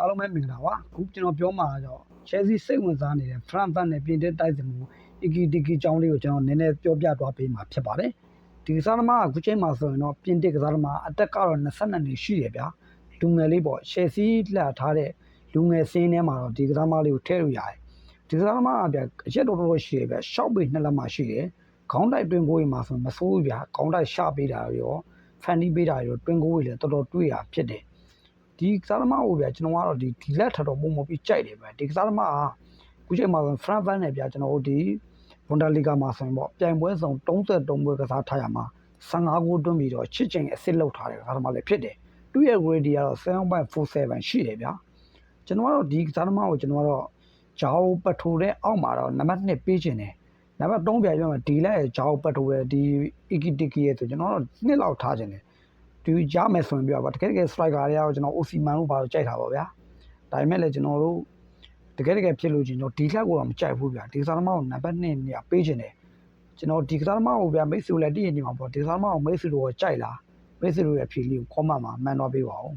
အားလုံးပဲမင်္ဂလာပါအခုကျွန်တော်ပြောမှာတော့ Chelsea စိတ်ဝင်စားနေတဲ့ Frankfurt နဲ့ပြင်သစ်တိုက်စစ်မှု Iki Tiki အကြောင်းလေးကိုကျွန်တော်နည်းနည်းပြောပြသွားပေးမှာဖြစ်ပါတယ်ဒီကစားသမားကအခုချိန်မှာဆိုရင်တော့ပြင်သစ်ကစားသမားအသက်ကတော့22နှစ်ရှိတယ်ဗျာလူငယ်လေးပေါ့ Chelsea လှထားတဲ့လူငယ်စင်းထဲမှာတော့ဒီကစားသမားလေးကိုထည့်လို့ရတယ်ဒီကစားသမားကဗျာအရက်တော်တော်ရှိတယ်ဗျာရှော့ပေနှစ်လက်မှရှိတယ်ခေါင်းတိုက်တွင်ကိုကြီးမှာဆိုရင်မဆိုးဘူးဗျာခေါင်းတိုက်ရှပေးတာရောဖန်တီးပေးတာရောတွင်ကိုကြီးလည်းတော်တော်တွေ့ရဖြစ်တယ် ဒီကစားသမားကိုဗျာကျွန်တော်ကတော့ဒီဒီလက်ထပ်တော့ပုံမပြီးကြိုက်တယ်ဗျာဒီကစားသမားကခုချိန်မှာဆိုဖရန့်ဖန်နဲ့ဗျာကျွန်တော်တို့ဒီဝန်ဒါလီဂါမှာဆိုရင်ပေါ့ပြိုင်ပွဲဆောင်33ပွဲကစားထားရမှာ15ဂိုးတွင်းပြီးတော့ချစ်ချင်အစ်စ်လောက်ထားတယ်ကစားသမားလည်းဖြစ်တယ်သူ့ရဲ့ grade ကတော့7.47ရှိတယ်ဗျာကျွန်တော်ကတော့ဒီကစားသမားကိုကျွန်တော်ကတော့ဂျာအိုပထိုတဲ့အောက်မှာတော့နံပါတ်1ပေးချင်တယ်နံပါတ်3ပြပြောမှာဒီလက်ရဲ့ဂျာအိုပထိုရဲ့ဒီ Iki Tiki ရဲ့ဆိုကျွန်တော်ကတော့နှစ်လောက်ထားချင်တယ် ဒီရမယ်ဆိုရင်ပြပါတကယ်တကယ် striker တွေကတော့ကျွန်တော် Osimhen လို့ပါတော့ကြိုက်တာပါဗျာဒါပေမဲ့လည်းကျွန်တော်တို့တကယ်တကယ်ဖြစ်လို့ချင်းကျွန်တော်ဒီလက်ကိုတော့မကြိုက်ဘူးဗျာဒီကစားသမားကိုနံပါတ်2နေရာပေးချင်တယ်ကျွန်တော်ဒီကစားသမားကိုဗျာမိတ်ဆွေလည်းတည်ရင်ဒီမှာပေါ့ဒီကစားသမားကိုမိတ်ဆွေတို့ကကြိုက်လားမိတ်ဆွေတို့ရဲ့ဖြေလေးကို comment မှာမှန်တော့ပေးပါဦး